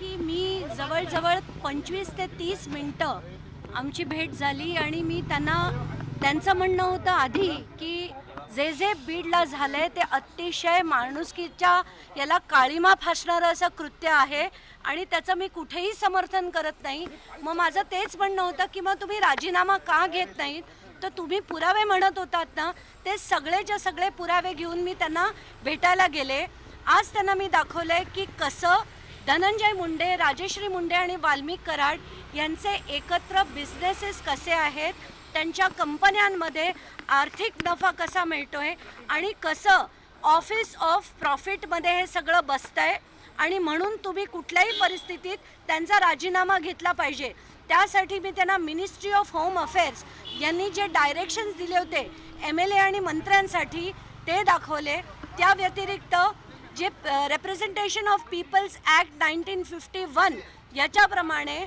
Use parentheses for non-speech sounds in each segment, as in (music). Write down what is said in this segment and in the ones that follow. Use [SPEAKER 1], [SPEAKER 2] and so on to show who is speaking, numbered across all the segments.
[SPEAKER 1] की मी जवळजवळ पंचवीस ते तीस मिनटं आमची भेट झाली आणि मी त्यांना त्यांचं म्हणणं होतं आधी की जे जे बीडला झालंय ते अतिशय माणुसकीच्या याला काळीमा फासणारं असं कृत्य आहे आणि त्याचं मी कुठेही समर्थन करत नाही. मग माझं तेच म्हणणं होतं की मग तुम्ही राजीनामा का घेत नाहीत? तर तुम्ही पुरावे म्हणत होतात ना ते सगळेच्या सगळे पुरावे घेऊन मी त्यांना भेटायला गेले. आज त्यांना मी दाखवलं आहे की कसं धनंजय मुंडे राजेश्री मुंडे आणि वाल्मिक कराड यांचे एकत्र बिझनेसेस कसे आहेत? त्यांच्या कंपन्यांमध्ये आर्थिक नफा कसा मिळतोय? आणि कसं ऑफिस ऑफ प्रॉफिटमध्ये हे सगळं बसतंय? आणि म्हणून तुम्ही कुठल्याही परिस्थितीत त्यांचा राजीनामा घेतला पाहिजे. त्यासाठी मी त्यांना मिनिस्ट्री ऑफ होम अफेअर्स यांनी जे डायरेक्शन्स दिले होते एम एल ए आणि मंत्र्यांसाठी ते दाखवले. त्या व्यतिरिक्त जे representation of peoples act nineteen fifty one याच्याप्रमाणे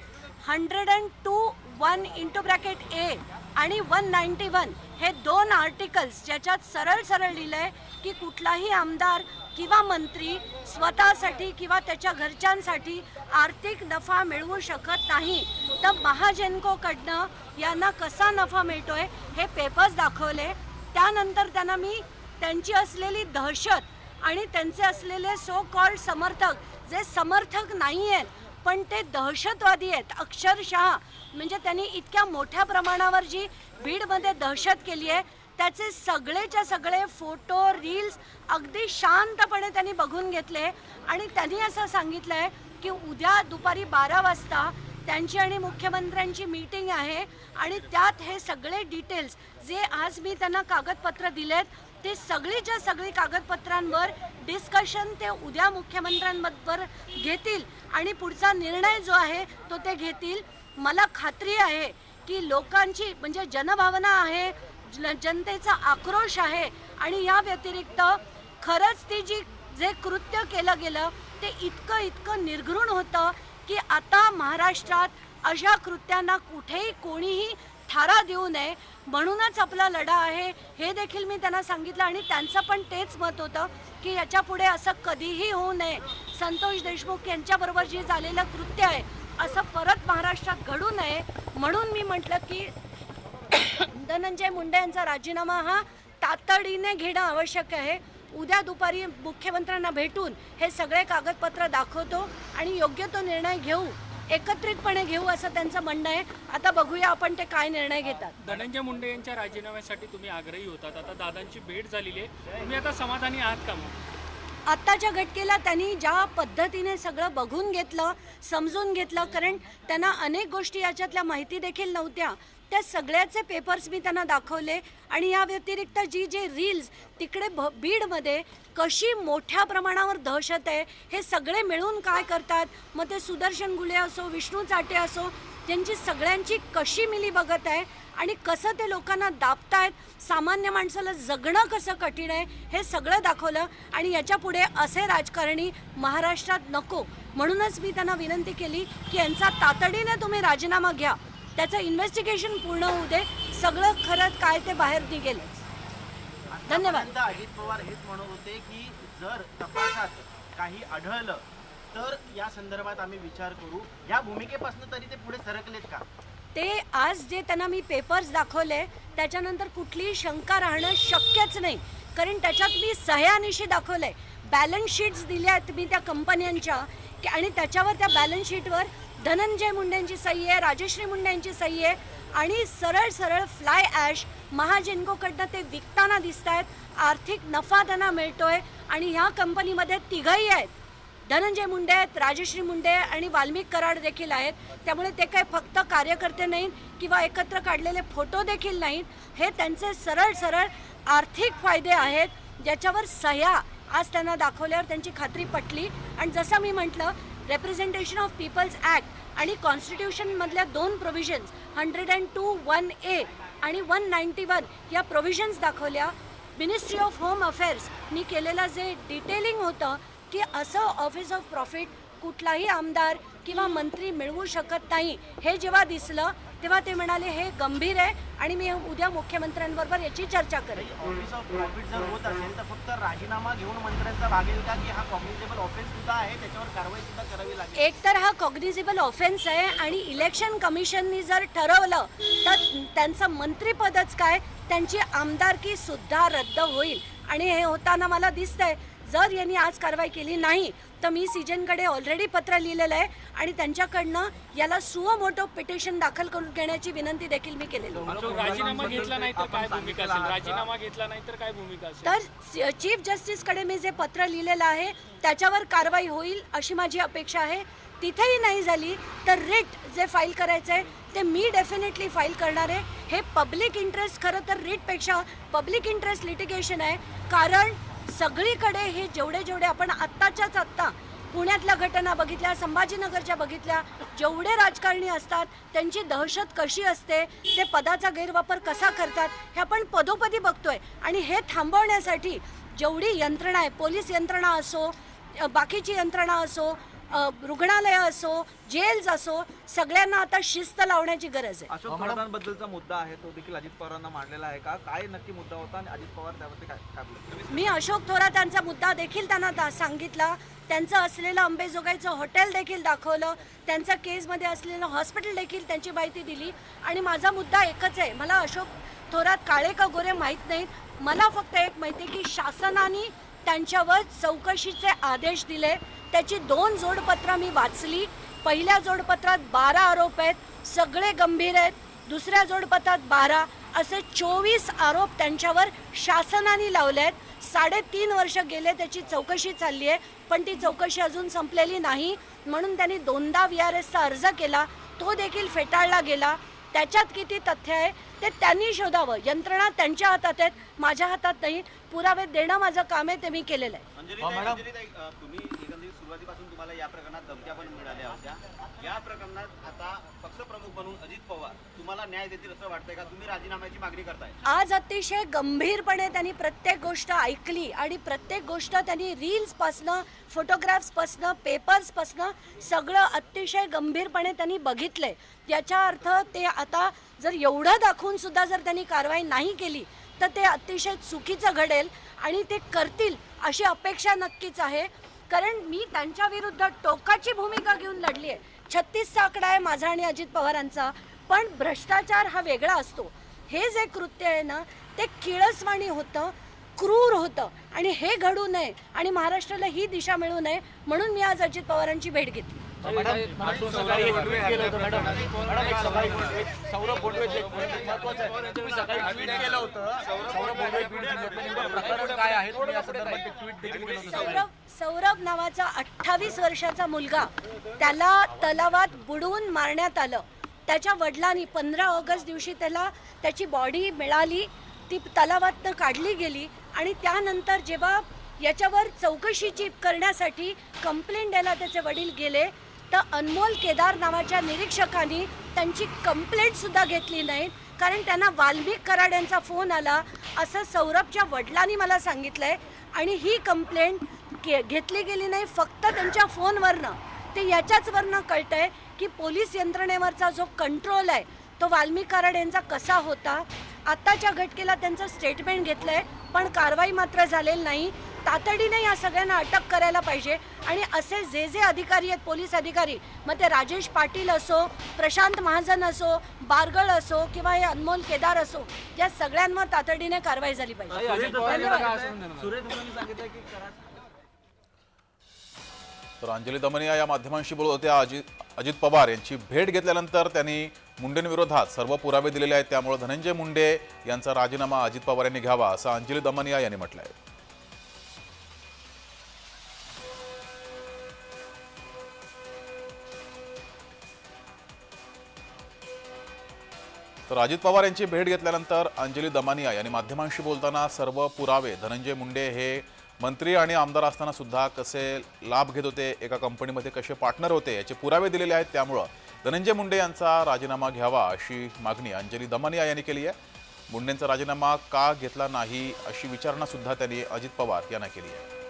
[SPEAKER 1] hundred and two one into bracket A आणि वन नाईन्टी वन हे दोन आर्टिकल्स ज्याच्यात सरळ सरळ लिहिलं आहे की कुठलाही आमदार किंवा मंत्री स्वतःसाठी किंवा त्याच्या घरच्यांसाठी आर्थिक नफा मिळवू शकत नाही. तर महाजनकोकडनं यांना कसा नफा मिळतोय हे पेपर्स दाखवले. त्यानंतर त्यांना मी त्यांची असलेली दहशत आणि त्यांचे असलेले सो कॉल्ड समर्थक जे समर्थक नाही आहेत पण ते दहशतवादी आहेत. अक्षरशः म्हणजे त्यांनी इतक्या मोठ्या प्रमाणावर जी बीडमध्ये दहशत केली आहे त्याचे सगळेच्या सगळे फोटो रील्स अगदी शांतपणे त्यांनी बघून घेतले आणि त्यांनी असं सांगितलं आहे की उद्या दुपारी बारा वाजता त्यांची आणि मुख्यमंत्र्यांची मीटिंग आहे आणि त्यात हे सगळे डिटेल्स जे आज मी त्यांना कागदपत्र दिलेत ते सगळीच्या सगळी कागदपत्रांवर डिस्कशन ते उद्या मुख्यमंत्र्यांबरोबर घेतील. आणि पुढचा निर्णय जो आहे तो ते घेतील. मला खात्री आहे की लोकांची म्हणजे जनभावना आहे जन- जनतेचा आक्रोश आहे. आणि या व्यतिरिक्त खरंच ती जी जे कृत्य केलं गेलं ते इतकं इतकं निर्घृण होतं की आता महाराष्ट्रात अशा कृत्यांना कुठेही कोणीही थारा देऊ नये. म्हणूनच आपला लढा आहे. हे देखील मी त्यांना सांगितलं आणि त्यांचं पण तेच मत होतं की याच्यापुढे असं कधीही होऊ नये. संतोष देशमुख यांच्याबरोबर जे झालेलं कृत्य आहे असं परत महाराष्ट्रात घडू नये. म्हणून मी म्हटलं की (coughs) धनंजय मुंडे यांचा राजीनामा हा तातडीने घेणं आवश्यक आहे. उद्या दुपारी मुख्यमंत्र्यांना भेटून हे सगळे कागदपत्र दाखवतो आणि योग्य तो निर्णय घेऊ. एकत्रितपणे घेऊ असं त्यांचं म्हणणं आहे. आता बघूया आपण ते काय निर्णय घेतात.
[SPEAKER 2] धनंजय मुंडे यांच्या राजीनाम्यासाठी तुम्ही आग्रही होतात. आता दादांची भेट झालेली आहे. तुम्ही आता समाधानी आहात का मग?
[SPEAKER 1] आत्ताच्या घटकेला त्यांनी ज्या पद्धतीने सगळं बघून घेतलं समजून घेतलं कारण त्यांना अनेक गोष्टी याच्यातल्या माहिती देखील नव्हत्या. त्या सगळ्याचे पेपर्स मी त्यांना दाखवले आणि या व्यतिरिक्त जी जे रील्स तिकडे भ बीडमध्ये कशी मोठ्या प्रमाणावर दहशत आहे हे सगळे मिळून काय करतात? मग ते सुदर्शन गुले असो विष्णू चाटे असो त्यांची सगळ्यांची कशी मिली बघत आहे आणि कसं ते लोकांना दाबतायत? सामान्य माणसाला जगणं कसं कठीण आहे? हे सगळं दाखवलं आणि याच्यापुढे असे राजकारणी महाराष्ट्रात नको. म्हणूनच मी त्यांना विनंती केली की यांचा तातडीने तुम्ही राजीनामा घ्या. त्याचं इन्व्हेस्टिगेशन पूर्ण होऊ दे. सगळं खरं काय ते बाहेर निघेल. धन्यवाद.
[SPEAKER 3] अजित पवार हेच म्हणत होते की जर तपासात काही आढळलं तर या संदर्भात आम्ही विचार करू. या भूमिकेपासून तरी ते पुढे सरकलेत का?
[SPEAKER 1] ते आज जे त्यांना मी पेपर्स दाखवले त्याच्यानंतर कुठलीही शंका राहणं शक्यच नाही. कारण त्याच्यात मी सह्यानिशी दाखवलंय. बॅलन्स शीट्स दिल्या आहेत मी त्या कंपन्यांच्या आणि त्याच्यावर त्या बॅलन्स शीटवर धनंजय मुंडेंची सही आहे राजश्री मुंडेंची सही आहे आणि सरळ सरळ फ्लाय ॲश महाजेनकोकडनं ते विकताना दिसत आहेत. आर्थिक नफा त्यांना मिळतो आहे आणि ह्या कंपनीमध्ये तिघही आहेत. धनंजय मुंडे आहेत राजश्री मुंडे आणि वाल्मिक कराड देखील आहेत. त्यामुळे ते काही फक्त कार्यकर्ते नाहीत किंवा एकत्र काढलेले फोटो देखील नाहीत. हे त्यांचे सरळ सरळ आर्थिक फायदे आहेत. ज्याच्यावर सह्या आज त्यांना दाखवल्यावर त्यांची खात्री पटली. आणि जसं मी म्हटलं रेप्रेझेंटेशन ऑफ पीपल्स ॲक्ट आणि कॉन्स्टिट्यूशनमधल्या दोन provisions hundred and two one A आणि वन नाईन्टी वन या प्रोव्हिजन्स दाखवल्या. मिनिस्ट्री ऑफ होम अफेअर्सनी केलेलं जे डिटेलिंग होतं की असं ऑफिस ऑफ प्रॉफिट कुठलाही आमदार किंवा मंत्री मिळवू शकत नाही हे जेव्हा दिसलं तेव्हा ते म्हणाले हे गंभीर आहे आणि मी उद्या मुख्यमंत्र्यांबरोबर याची चर्चा करेन.
[SPEAKER 3] ऑफिस ऑफ प्रॉफिट जर होत असेल तर फक्त राजीनामा घेऊन मंत्र्यांचा भागेल का की हा कॉग्निजेबल ऑफेन्स सुद्धा आहे? त्याच्यावर कारवाई सुद्धा करावी लागेल.
[SPEAKER 1] एक तर हा कॉग्निझिबल ऑफेन्स आहे आणि इलेक्शन कमिशननी जर ठरवलं तर त्यांचं मंत्रीपदच काय? त्यांची आमदारकी सुद्धा रद्द होईल. आणि हे होताना मला दिसतंय जर यांनी आज कारवाई केली नाही तर मी सीजनकडे ऑलरेडी पत्र लिहिलेलं आहे आणि त्यांच्याकडनं याला सुओ मोठो पिटिशन दाखल करून घेण्याची विनंती देखील मी केलेली
[SPEAKER 2] राजीनामा घेतला नाही तर काय भूमिका असेल? राजीनामा घेतला नाही तर काय भूमिका असेल?
[SPEAKER 1] तर चीफ जस्टिसकडे मी जे पत्र लिहिलेलं आहे त्याच्यावर कारवाई होईल अशी माझी अपेक्षा आहे. तिथेही नाही झाली तर रिट जे फाईल करायचं आहे ते मी डेफिनेटली फाईल करणार आहे. हे पब्लिक इंटरेस्ट खरं तर रिटपेक्षा पब्लिक इंटरेस्ट लिटिगेशन आहे. कारण सगळीकडे हे जेवढे जेवढे आपण आत्ताच्याच आत्ता पुण्यातल्या घटना बघितल्या संभाजीनगरच्या बघितल्या जेवढे राजकारणी असतात त्यांची दहशत कशी असते ते पदाचा गैरवापर कसा करतात हे आपण पदोपदी बघतोय. आणि हे थांबवण्यासाठी जेवढी यंत्रणा आहे पोलीस यंत्रणा असो बाकीची यंत्रणा असो रुग्णालयं असो जेल्स असो सगळ्यांना आता शिस्त लावण्याची गरज आहे.
[SPEAKER 4] अशोक थोरातांबद्दलचा मुद्दा आहे तो देखील अजित पवारांना मांडलेला आहे का? काय नक्की मुद्दा होता आणि अजित पवार त्यावरती काय काय बोलले?
[SPEAKER 1] मी अशोक थोरातांचा मुद्दा देखील त्यांना दा सांगितला. त्यांचं असलेलं अंबेजोगाईचं हॉटेल देखील दाखवलं. त्यांच्या केसमध्ये असलेलं हॉस्पिटल देखील त्यांची माहिती दिली. आणि माझा मुद्दा एकच आहे. मला अशोक थोरात काळे का गोरे माहीत नाहीत. मला फक्त एक माहिती आहे की शासनाने त्यांच्यावर चौकशीचे आदेश दिले. त्याची दोन जोडपत्रं मी वाचली. पहिल्या जोडपत्रात बारा आरोप आहेत. सगळे गंभीर आहेत. दुसऱ्या जोडपत्रात बारा. असे चोवीस आरोप त्यांच्यावर शासनाने लावले आहेत. साडेतीन वर्ष गेले त्याची चौकशी चालली आहे. पण ती चौकशी अजून संपलेली नाही. म्हणून त्यांनी दोनदा व्ही आर एसचा अर्ज केला. तो देखील फेटाळला गेला. त्याच्यात किती तथ्य आहे? ते त्यांनी शोधावं. यंत्रणा त्यांच्या हातात आहेत माझ्या हातात नाही. पुरावे देणं माझं काम आहे ते मी केलेलं आहे.
[SPEAKER 5] अंजली अंजलीताई, अ, तुम्ही एकंदरीत सुरुवातीपासून तुम्हाला या प्रकरणात धमक्या पण मिळाल्या होत्या. या प्रकरणात आता पक्षप्रमुख म्हणून अजित पवार तुम्हाला न्याय देतील असं वाटतंय का? तुम्ही राजीनाम्याची मागणी करताय.
[SPEAKER 1] आज अतिशय गंभीरपणे त्यांनी प्रत्येक गोष्ट ऐकली आणि प्रत्येक गोष्ट त्यांनी रील्सपासनं फोटोग्राफ्सपासनं पेपर्सपासनं सगळं अतिशय गंभीरपणे त्यांनी बघितलंय. याचा अर्थ ते आता जर एवढं दाखवून सुद्धा जर त्यांनी कारवाई नाही केली तर ते अतिशय चुकीचं घडेल आणि ते करतील अशी अपेक्षा नक्कीच आहे. कारण मी त्यांच्या विरुद्ध टोकाची भूमिका घेऊन लढली आहे. छत्तीसचा आकडा आहे माझा आणि अजित पवारांचा पण भ्रष्टाचार हा वेगळा असतो. हे जे कृत्य आहे ना ते किळसवाणी होतं क्रूर होतं आणि हे घडू नये आणि महाराष्ट्राला ही दिशा मिळू नये म्हणून मी आज अजित पवारांची भेट घेतली.
[SPEAKER 4] सौरभ महत्वाचं आहे. तुम्ही सकाळी ट्विट केलं होतं. सौरभ प्रकरण काय आहे?
[SPEAKER 1] सौरभ सौरभ नावाचा अठ्ठावीस वर्षाचा मुलगा त्याला तलावात बुडवून मारण्यात आलं. त्याच्या वडिलांनी पंधरा ऑगस्ट दिवशी त्याला त्याची बॉडी मिळाली ती तलावातनं काढली गेली आणि त्यानंतर जेव्हा याच्यावर चौकशीची करण्यासाठी कंप्लेंट द्यायला त्याचे वडील गेले तर अनमोल केदार नावाच्या निरीक्षकांनी त्यांची कंप्लेंट सुद्धा घेतली नाही. कारण त्यांना वाल्मिक कराड यांचा फोन आला. असं सौरभच्या वडिलांनी मला सांगितलं आहे आणि ही कंप्लेंट के घेतली गेली नाही. फक्त त्यांच्या फोनवरनं ते याच्याचवरनं कळतंय की पोलीस यंत्रणेवरचा जो कंट्रोल आहे तो वाल्मिक कराड यांचा कसा होता. आत्ताच्या घटकेला त्यांचं स्टेटमेंट घेतलं आहे पण कारवाई मात्र झालेली नाही. तातडीने या सगळ्यांना अटक करायला पाहिजे. आणि असे जे जे अधिकारी आहेत पोलीस अधिकारी मग ते राजेश पाटील असो प्रशांत महाजन असो बारगळ असो किंवा हे अनमोल केदार असो या सगळ्यांवर तातडीने कारवाई झाली पाहिजे.
[SPEAKER 6] तर अंजली दमनिया या माध्यमांशी बोलत होत्या. अजित अजित पवार यांची भेट घेतल्यानंतर त्यांनी मुंडेंविरोधात सर्व पुरावे दिलेले आहेत. त्यामुळे धनंजय मुंडे यांचा राजीनामा अजित पवार यांनी घ्यावा असं अंजली दमनिया यांनी म्हटलं आहे तर अजित पवार यांची भेट घेतल्यानंतर अंजली दमानिया यांनी माध्यमांशी बोलताना सर्व पुरावे धनंजय मुंडे हे मंत्री आणि आमदार असताना सुद्धा कसे लाभ घेत होते एका कंपनीमध्ये कसे पार्टनर होते याचे पुरावे दिलेले आहेत. त्यामुळं धनंजय मुंडे यांचा राजीनामा घ्यावा अशी मागणी अंजली दमानिया यांनी केली आहे. मुंडेंचा राजीनामा का घेतला नाही अशी विचारणा सुद्धा त्यांनी अजित पवार यांना केली आहे.